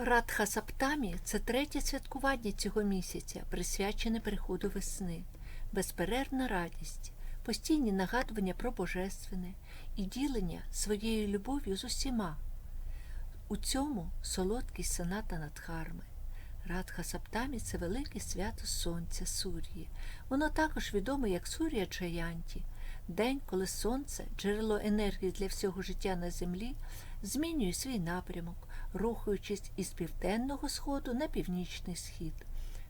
Радха Саптамі це третє святкування цього місяця, присвячене приходу весни, безперервна радість, постійні нагадування про божественне і ділення своєю любов'ю з усіма. У цьому солодкість соната Надхарми. Радха Саптамі це велике свято Сонця Сур'ї. Воно також відоме як Сур'я Джаянті, день, коли сонце, джерело енергії для всього життя на землі, змінює свій напрямок, рухаючись із південного сходу на північний схід.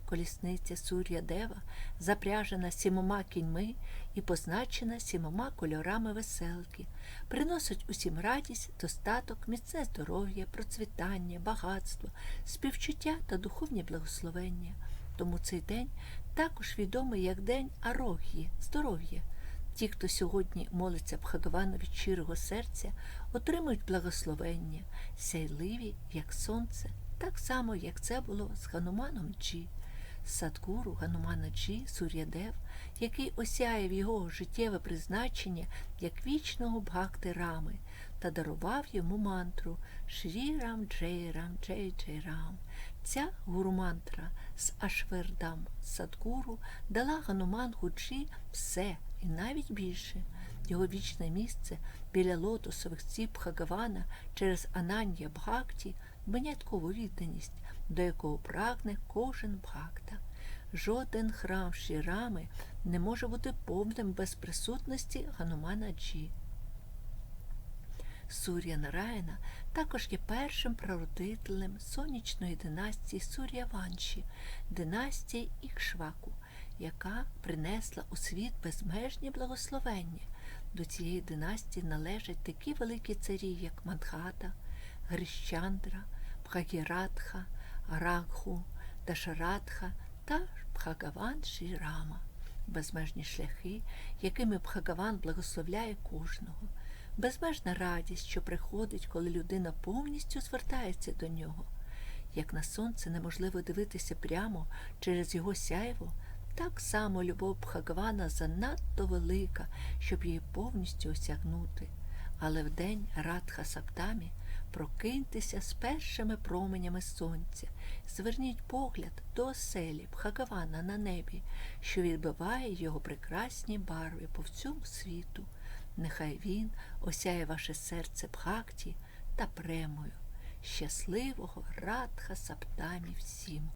Колісниця Сур'я Дева запряжена сімома кіньми і позначена сімома кольорами веселки, приносить усім радість, достаток, міцне здоров'я, процвітання, багатство, співчуття та духовні благословення. Тому цей день також відомий як День Арогії, здоров'я. Ті, хто сьогодні молиться Бхагавану від щирого серця, отримують благословення, сяйливі, як сонце, так само, як це було з Гануманом Джі. Садгуру Ганумана Джі Сур'ядев, який осяяв його життєве призначення як вічного бхакти Рами та дарував йому мантру Шрі Рам Джей Рам Джей Джей Рам. Ця гуру-мантра з Ашвердам Садгуру дала Гануман Гуджі все і навіть більше. Його вічне місце біля лотосових ціп Бхагавана через Анання Бхакті виняткову відданість, до якого прагне кожен бхакта. Жоден храм Шірами не може бути повним без присутності Ганумана Джі. Сур'я Нараїна також є першим прародителем сонячної династії Сур'я Ванші, династії Ікшваку, яка принесла у світ безмежні благословення. До цієї династії належать такі великі царі, як Мадхата, Грищандра, Бхагіратха, Рагху, Дашаратха та Бхагаван Шірама, безмежні шляхи, якими Бхагаван благословляє кожного, безмежна радість, що приходить, коли людина повністю звертається до нього. Як на сонце неможливо дивитися прямо через його сяйво, так само любов Бхагавана занадто велика, щоб її повністю осягнути. Але в день Радха Саптамі прокиньтеся з першими променями сонця, зверніть погляд до оселі Бхагавана на небі, що відбиває його прекрасні барви по всьому світу. Нехай він осяє ваше серце бхакті та премою. Щасливого Радха Саптамі всім!